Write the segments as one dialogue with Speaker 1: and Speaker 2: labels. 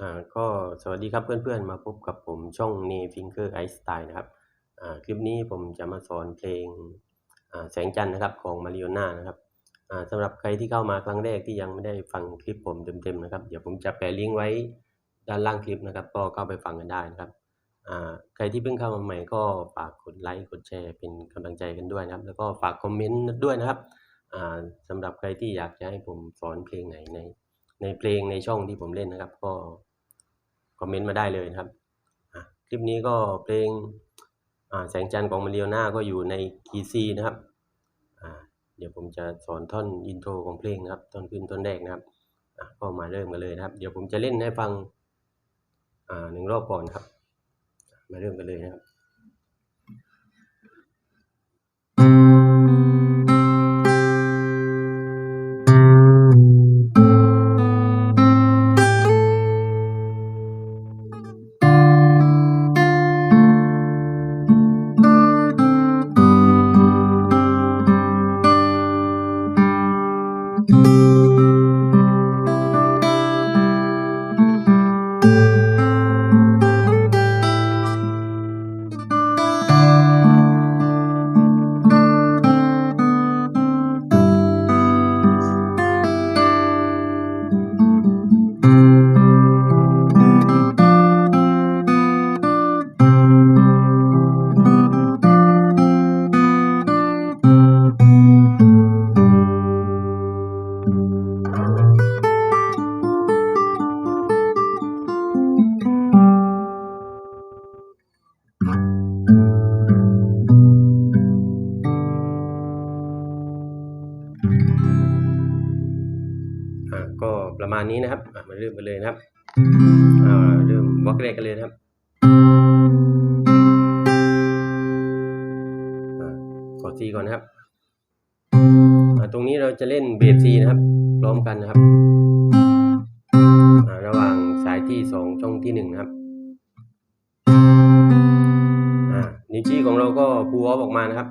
Speaker 1: อ่าก็สวัสดีครับเพื่อนๆ มาพบกับผมช่อง n น Finger i Style นะครับอ่าคลิปนี้ผมจะมาสอนเพลงอ่าแสงจันทร์นะครับของมาริโอน่านะครับอ่าสำหรับใครที่เข้ามาครั้งแรกที่ยังไม่ได้ฟังคลิปผมเต็มๆนะครับ เดี๋ยวผมจะแปะลิงก์ไว้ด้านล่างคลิปนะครับ ก็เข้าไปฟังกันได้นะครับอ่าใครที่เพิ่งเข้ามาใหม่ก็ฝากกดไลค์กดแชร์เป็นกำลังใจกันด้วยนะครับ แล้วก็ฝากคอมเมนต์ด้วยนะครับอ่าสำหรับใครที่อยากจะให้ผมสอนเพลงไหนในในเพลงในช่องที่ผมเล่นนะครับ ก็ คอมเมนต์มาได้เลยนะครับคลิปนี้ก็เพลงแสงจันทร์ของมาริโอน่าก็อยู่ในคีซีนะครับเดี๋ยวผมจะสอนท่อนอินโทรของเพลงนะครับท่อนขึ้นท่อนแรกนะครับก็มาเริ่มกันเลยนะครับ เดี๋ยวผมจะเล่นให้ฟังหนึ่งรอบก่อนครับ มาเริ่มกันเลยนะครับ กันเลยนะครับอ่าเริ่มบล็อกแรกกันเลยนะครับอ่ากดซีก่อนนะครับอ่าตรงนี้เราจะเล่นเบสซีนะครับพร้อมกันนะครับอ่าระหว่างสายที่สองช่องที่หนึ่งนะครับอ่านิ้วชี้ของเราก็พูออฟออกมานะครับ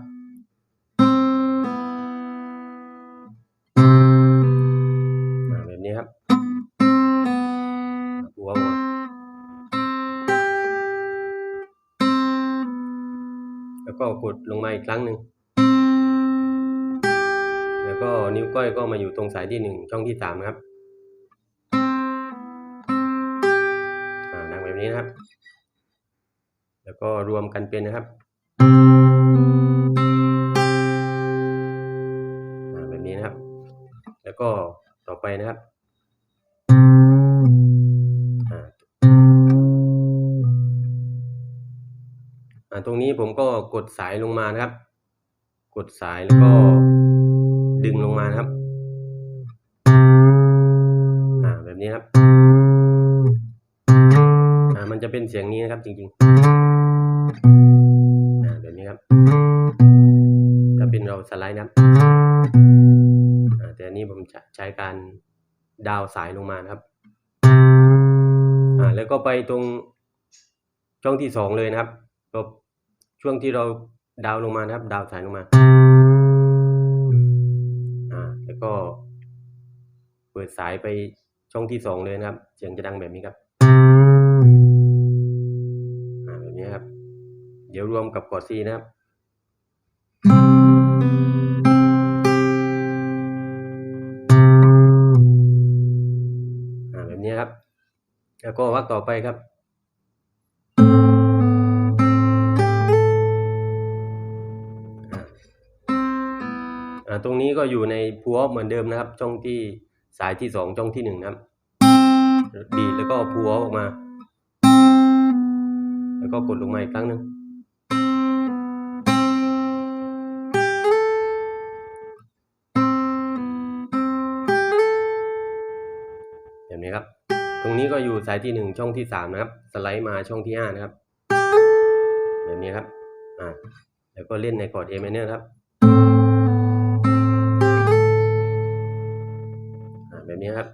Speaker 1: ก็กดลงมาอีกครั้งหนึ่ง แล้วก็นิ้วก้อยก็มาอยู่ตรงสายที่หนึ่งช่องที่สามครับดังแบบนี้นะครับ แล้วก็รวมกันเป็นนะครับแบบนี้นะครับ แล้วก็ต่อไปนะครับ ตรงนี้ผมก็กดสายลงมานะครับ กดสายแล้วก็ดึงลงมานะครับอ่าแบบนี้ครับอ่ามันจะเป็นเสียงนี้นะครับจริงๆอ่าแบบนี้ครับถ้าเป็นเราสไลด์นะครับอ่าแต่อันนี้ผมจะใช้การดาวสายลงมานะครับอ่าแล้วก็ไปตรงช่องที่สองเลยนะครับ ก็ ช่วงที่เราดาวลงมานะครับ ดาวสายลงมา อ่า แล้วก็เปิดสายไปช่องที่สองเลยนะครับ เสียงจะดังแบบนี้ครับ อ่า แบบนี้ครับ เดี๋ยวรวมกับคอดซีนะครับอ่าแบบนี้ครับ แล้วก็วักต่อไปครับ ตรงนี้ก็อยู่ในพัวเหมือนเดิมนะครับ ช่องที่สายที่สองช่องที่หนึ่งนะครับ ดีแล้วก็พัวออกมา แล้วก็กดลงมาอีกครั้งหนึ่งแบบนี้ครับ ตรงนี้ก็อยู่สายที่หนึ่งช่องที่สามนะครับ สไลด์มาช่องที่ห้านะครับ แบบนี้ครับ อ่า แล้วก็เล่นในคอร์ด A minor ครับอ่าแบ บนี้ครับ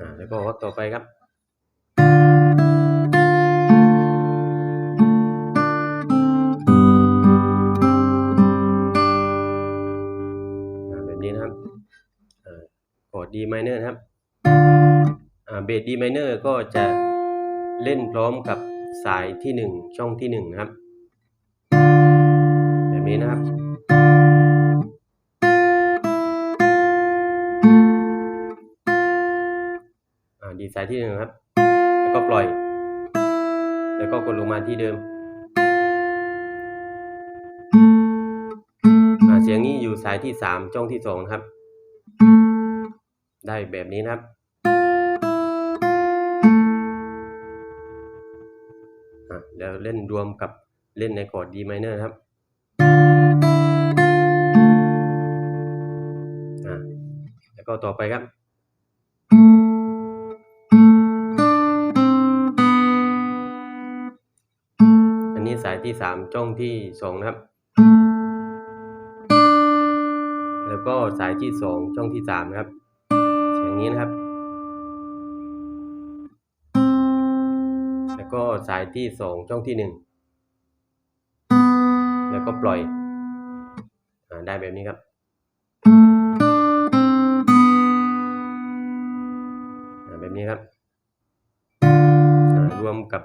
Speaker 1: อ่าแล้วก็ต่อไปครับอ่าแบบนี้นะครับอร์ด D minor นะครับอ่าเบส D minor ก็จะเล่นพร้อมกับสายที่หนึ่งช่องที่หนึ่งนะครับ แบบนี้นะครับ อ่าดีสายที่หนึ่งครับ แล้วก็ปล่อย แล้วก็กดลงมาที่เดิมอ่าเสียงนี้อยู่สายที่สามช่องที่สองครับ ได้แบบนี้นะครับเดี๋ยวเล่นรวมกับเล่นในคอร์ด D minor นะครับแล้วก็ต่อไปครับ นี้สายที่สามช่องที่สองนะครับ แล้วก็สายที่สองช่องที่สามนะครับ เสียงนี้นะครับ แล้วก็สายที่สองช่องที่หนึ่งแล้วก็ปล่อยอได้แบบนี้ครับแบบนี้ครับรวมกับ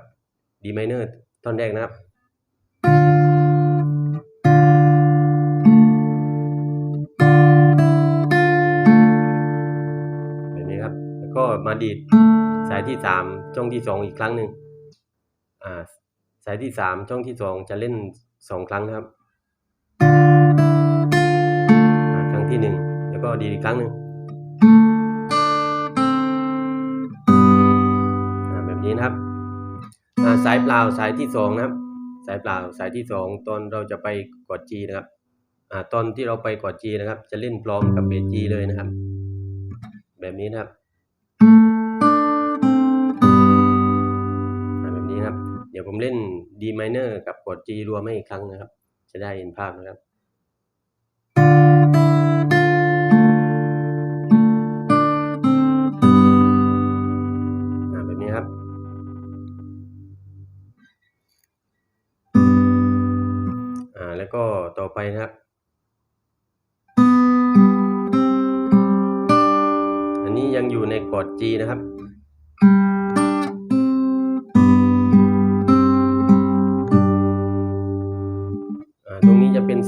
Speaker 1: D minor ท่อนแรกนะครับ ดีดสายที่สามช่องที่สองอีกครั้งหนึ่งอ่าสายที่สามช่องที่สองจะเล่นสองครั้งนะครับครั้งที่หนึ่งแล้วก็ดีดอีกครั้งหนึ่งแบบนี้นะครับาสายเปล่าสายที่สองนะครับ สายเปล่าสายที่สองตอนเราจะไปกด G นะครับอตอนที่เราไปกด G นะครับ จะเล่นพร้อมกับเบส G เลยนะครับ แบบนี้นะครับ เดี๋ยวผมเล่น D minor กับกด G รวมให้อีกครั้งนะครับ จะได้เห็นภาพนะครับอ่าแบบนี้ครับ อ่า แล้วก็ต่อไปนะครับ อันนี้ยังอยู่ในกอด G นะครับ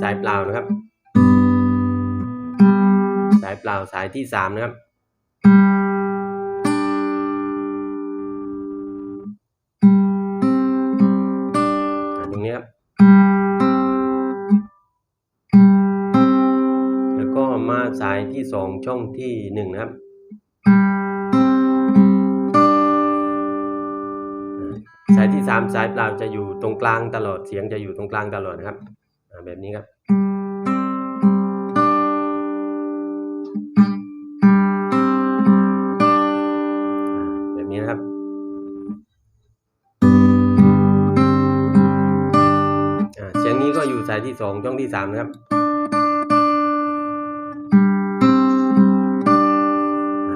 Speaker 1: สายเปล่านะครับ สายเปล่าสายที่สามนะครับ ตรงนี้ครับ แล้วก็มาสายที่สองช่องที่หนึ่งนะครับสายที่สามสายเปล่าจะอยู่ตรงกลางตลอดเสียงจะอยู่ตรงกลางตลอดนะครับแบบนี้ครับายที่สองช่องที่สามนะครับ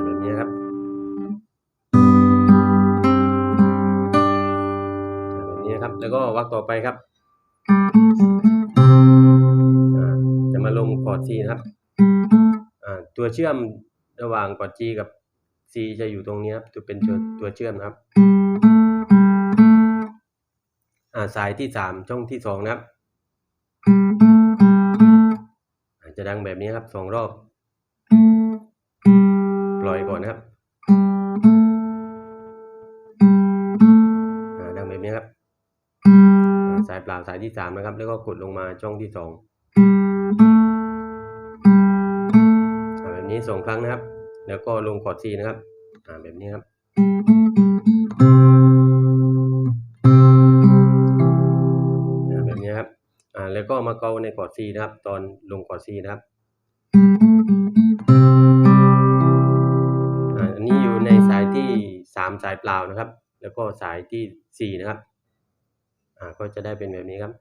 Speaker 1: แบบนี้ครับแบบนี้ครับ แล้วก็วักต่อไปครับจะมาลงกอด C นะครับตัวเชื่อมระหว่างกอด G กับ C จะอยู่ตรงนี้ครับจะเป็นตัวตัวเชื่อมนะครับสายที่สามช่องที่สองนะครับ จะดังแบบนี้ครับสองรอบ ปล่อยก่อนนะครับดังแบบนี้ครับ สายเปล่าสายที่สามนะครับ แล้วก็กดลงมาช่องที่สองแบบนี้สองครั้งนะครับ แล้วก็ลงกอด C นะครับแบบนี้ครับ อ่าแล้วก็มาเกาในกอด C นะครับ ตอนลงกอด C นะครับอ่าอันนี้อยู่ในสายที่สามสายเปล่านะครับ แล้วก็สายที่สี่นะครับอ่าก็จะได้เป็นแบบนี้ครับ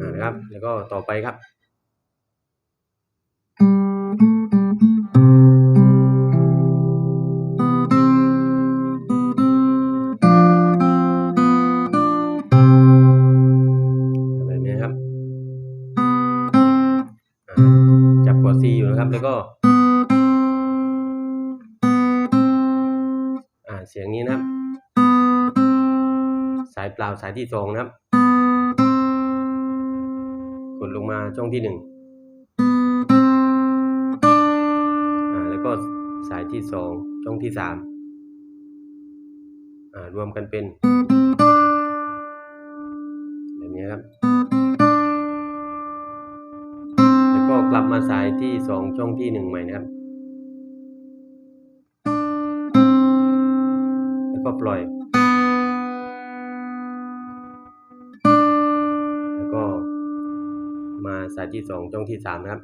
Speaker 1: อ่านะครับ แล้วก็ต่อไปครับ เสียงนี้นะครับ สายเปล่าสายที่สองนะครับ กดลงมาช่องที่หนึ่งอ่าแล้วก็สายที่สองช่องที่สามอ่ารวมกันเป็นแบบนี้ครับ แล้วก็กลับมาสายที่สองช่องที่หนึ่งใหม่นะครับ แล้วก็ปล่อย แล้วก็มาสายที่สองช่องที่สามนะครับ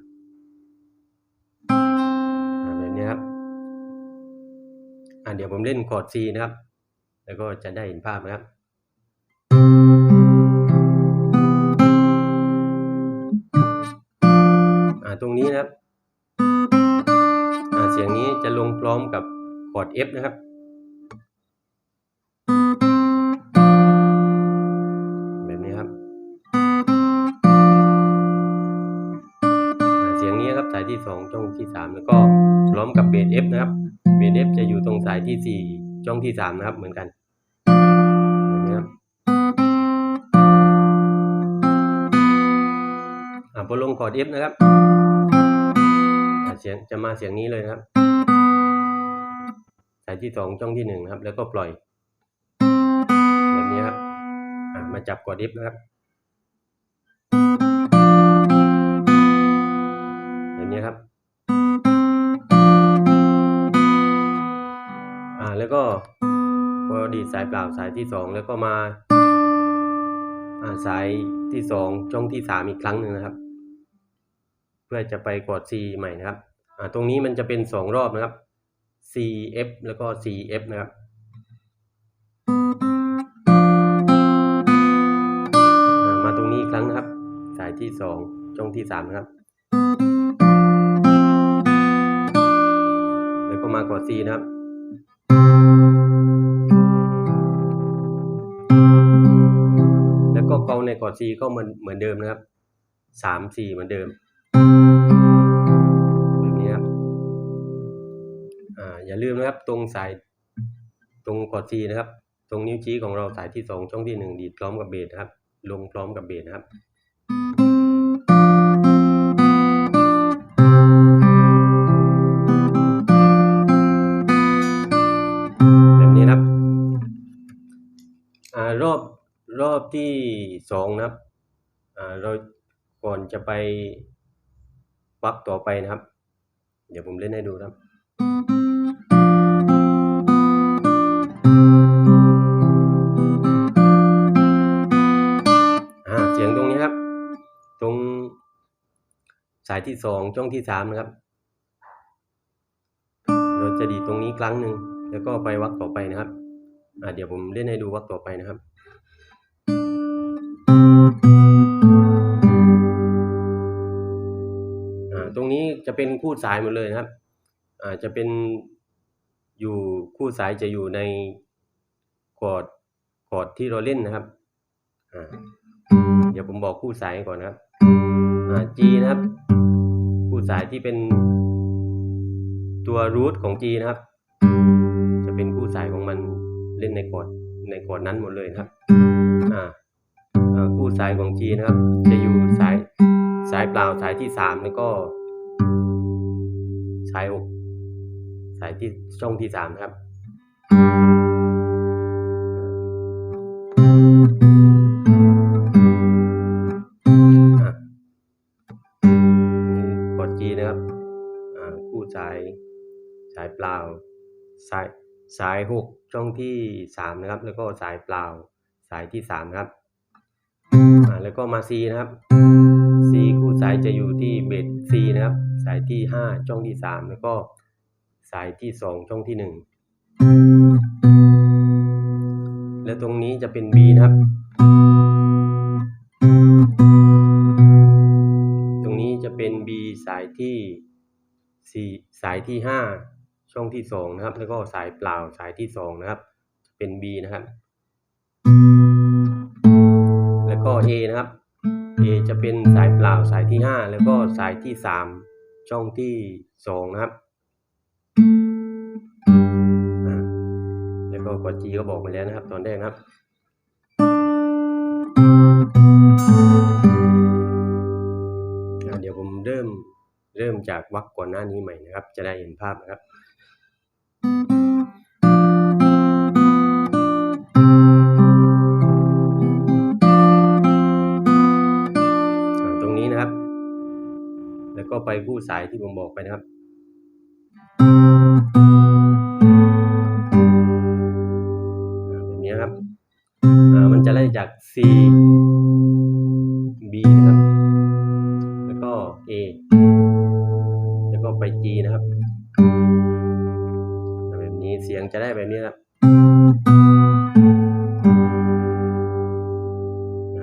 Speaker 1: แบบนี้ครับอ่าเดี๋ยวผมเล่นคอร์ด C นะครับ แล้วก็จะได้เห็นภาพนะครับอ่าตรงนี้นะครับอ่าเสียงนี้จะลงพร้อมกับคอร์ด F นะครับ สองช่องที่สามแล้วก็พร้อมกับเบส F นะครับเบส F จะอยู่ตรงสายที่สี่ช่องที่สามนะครับเหมือนกันนี้ครับอ่าพอลงคอร์ด F นะครับเสียงจะมาเสียงนี้เลยนะครับ สายที่สองช่องที่หนึ่งนะครับ แล้วก็ปล่อยแบบนี้ครับอ่ามาจับคอร์ด F นะครับ นี้ครับอ่าแล้วก็พอดีสายเปล่าสายที่สองแล้วก็มาอ่าสายที่สองช่องที่สามอีกครั้งหนึ่งนะครับ เพื่อจะไปกด C ใหม่นะครับอ่าตรงนี้มันจะเป็นสองรอบนะครับ C F แล้วก็ C F นะครับมาตรงนี้อีกครั้งนะครับ สายที่สองช่องที่สามนะครับ แล้วก็มากด C นะครับ แล้วก็เกาในกด C ก็เหมือนเหมือนเดิมนะครับสามสี่เหมือนเดิมแบบนี้ครับอ่าอย่าลืมนะครับตรงสายตรงกอด C นะครับ ตรงนิ้วชี้ของเราสายที่สองช่องที่หนึ่งดีดพร้อมกับเบสนะครับ ลงพร้อมกับเบสนะครับ ที่สองนะครับอ่าเราก่อนจะไปวักต่อไปนะครับ เดี๋ยวผมเล่นให้ดูนะครับอ่าเสียงตรงนี้ครับ ตรงสายที่สองช่องที่สามนะครับ เราจะดีตรงนี้ครั้งหนึ่งแล้วก็ไปวักต่อไปนะครับอ่าเดี๋ยวผมเล่นให้ดูวักต่อไปนะครับ เป็นคู่สายหมดเลยนะครับอ่าจะเป็นอยู่คู่สายจะอยู่ในคอร์ดคอร์ดที่เราเล่นนะครับอ่าเดี๋ยวผมบอกคู่สายก่อนนะครับอ่า G นะครับ คู่สายที่เป็นตัวรูทของ G นะครับ จะเป็นคู่สายของมันเล่นในคอร์ดในคอร์ดนั้นหมดเลยนะครับอ่าอ่าคู่สายของ G นะครับ จะอยู่สายสายเปล่าสายที่สามแล้วก็ สายหกสายที่ช่องที่สามครับอะนี่กด G นะครับคู่สายสายเปล่าสายสายหกช่องที่สามนะครับ แล้วก็สายเปล่าสายที่สามครับแล้วก็มา C นะครับ C คู่สายจะอยู่ที่เบส C นะครับ สายที่ห้าช่องที่สามแล้วก็สายที่สองช่องที่หนึ่งแล้วตรงนี้จะเป็น B นะครับ ตรงนี้จะเป็น B สายที่สี่สายที่ห้าช่องที่สองนะครับ แล้วก็สายเปล่าสายที่สองนะครับ เป็น B นะครับ แล้วก็ A นะครับ A จะเป็นสายเปล่าสายที่ห้าแล้วก็สายที่สาม ช่องที่สองนะครับแล้วก็กด G ก็บอกไปแล้วนะครับ ตอนแรกนะครับเดี๋ยวผมเริ่มเริ่มจากวักก่อนหน้านี้ใหม่นะครับ จะได้เห็นภาพนะครับ ก็ไปคู่สายที่ผมบอกไปนะครับแบบนี้ครับอ่ามันจะไล่จาก C B นะครับ แล้วก็ A แล้วก็ไป G นะครับแบบนี้เสียงจะได้แบบนี้ครับ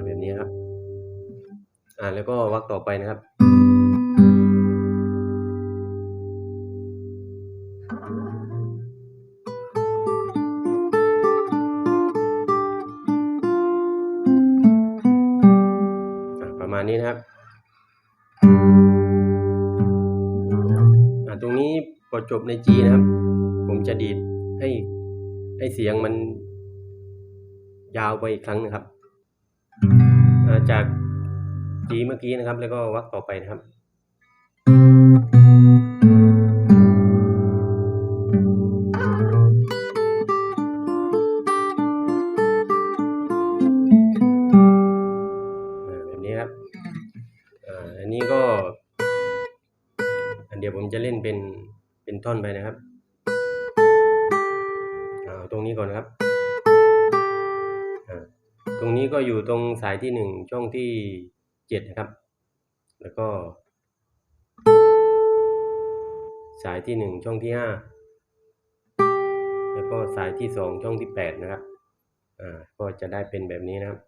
Speaker 1: แบบนี้ครับ อ่าแล้วก็วรรคต่อไปนะครับ นี้นะครับตรงนี้พอจบใน G นะครับ ผมจะดีดให้ให้เสียงมันยาวไปอีกครั้งนะครับ จาก G เมื่อกี้นะครับ แล้วก็วักต่อไปนะครับ เป็นเป็นท่อนไปนะครับอ่าตรงนี้ก่อนนะครับอ่าตรงนี้ก็อยู่ตรงสายที่หนึ่งช่องที่เจ็ดนะครับ แล้วก็ สายที่หนึ่งช่องที่ห้าแล้วก็สายที่สองช่องที่แปดนะครับ อ่า ก็จะได้เป็นแบบนี้นะครับ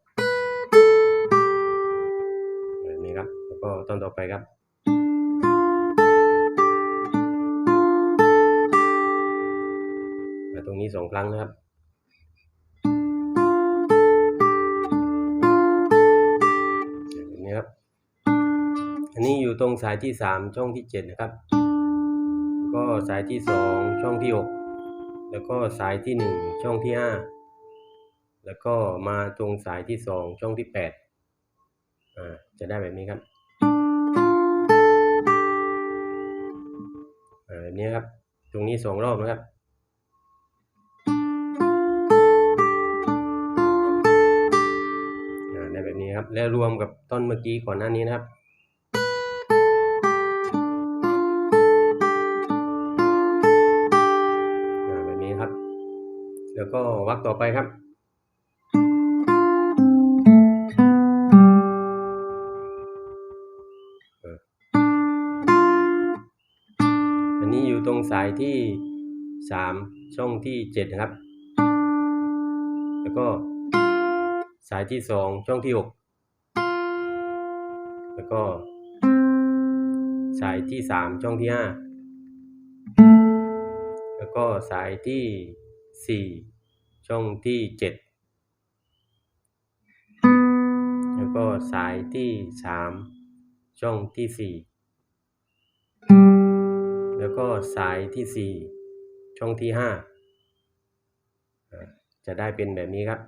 Speaker 1: แบบนี้ครับ แล้วก็ตอนต่อไปครับ ตรงนี้สองครั้งนะครับนี้ครับ อันนี้อยู่ตรงสายที่สามช่องที่เจ็ดนะครับ ก็สายที่สองช่องที่หกแล้วก็สายที่หนึ่งช่องที่ห้าแล้วก็มาตรงสายที่สองช่องที่แปดอ่าจะได้แบบนี้ครับอ่าแบบนี้ครับ ตรงนี้สองรอบนะครับ แบบนี้ครับ แล้วรวมกับต้นเมื่อกี้ก่อนหน้านี้นะครับ แบบนี้ครับ แล้วก็วรรคต่อไปครับอันนี้อยู่ตรงสายที่สามช่องที่เจ็ดนะครับ แล้วก็สายที่สองช่องที่หก แล้วก็สายที่สามช่องที่ห้าแล้วก็สายที่สี่ช่องที่เจ็ดแล้วก็สายที่สามช่องที่สี่แล้วก็สายที่สี่ช่องที่ห้าจะได้เป็นแบบนี้ครับ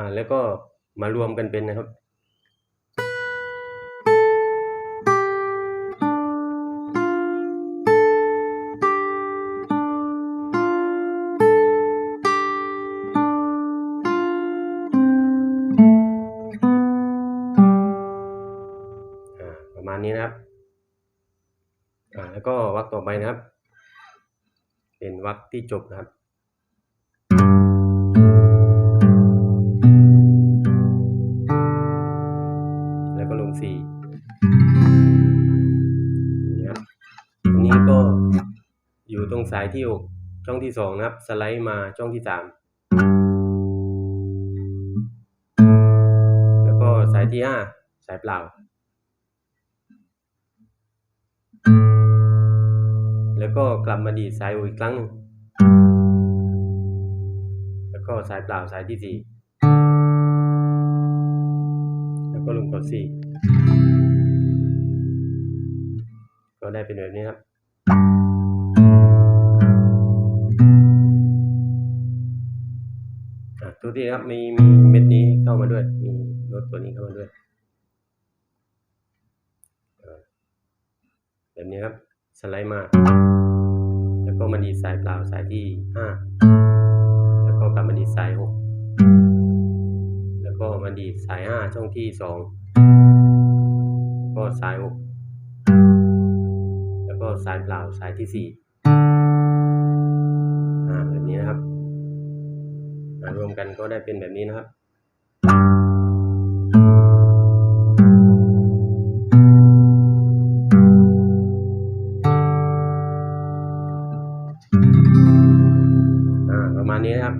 Speaker 1: อ่าแล้วก็มารวมกันเป็นนะครับอ่าประมาณนี้นะครับอ่าแล้วก็วรรคต่อไปนะครับ เป็นวรรคที่จบนะครับ อยู่ตรงสายที่หกช่องที่สองนะครับ สไลด์มาช่องที่สามแล้วก็สายที่ห้าสายเปล่า แล้วก็กลับมาดีดสายออีกครั้งหนึ่งแล้วก็สายเปล่าสายที่สี่แล้วก็ลงกดสี่ก็ได้เป็นแบบนี้ครับ อะตัวที่ครับมีมีเม็ดนี้เข้ามาด้วย มีโน้ตตัวนี้เข้ามาด้วยแบบนี้ครับสไลด์มา แล้วก็มาดีสายเปล่าสายที่ห้าแล้วก็กลับมาดีสายหกแล้วก็มาดีสายห้าช่องที่สองก็สายหกแล้วก็สายเปล่าสายที่สี่อ่าแบบนี้นะครับ รวมกันก็ได้เป็นแบบนี้นะครับอ่าประมาณนี้นะครับ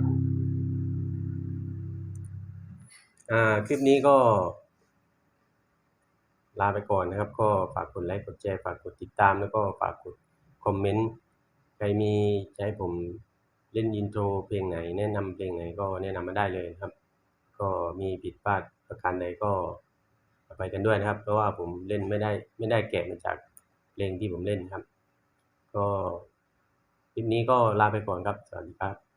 Speaker 1: อ่า คลิปนี้ก็ ลาไปก่อนนะครับ ก็ฝากกดไลค์ กดแชร์ ฝากกดติดตาม แล้วก็ฝากกดคอมเมนต์ ใครมีให้ผม เล่นอินโทรเพลงไหนแนะนำเพลงไหนก็แนะนำมาได้เลยครับ ก็มีผิดพลาดประการใดก็ไปกันด้วยนะครับ เพราะว่าผมเล่นไม่ได้ไม่ได้แกะมาจากเพลงที่ผมเล่นครับ ก็คลิปนี้ก็ลาไปก่อนครับ สวัสดีครับ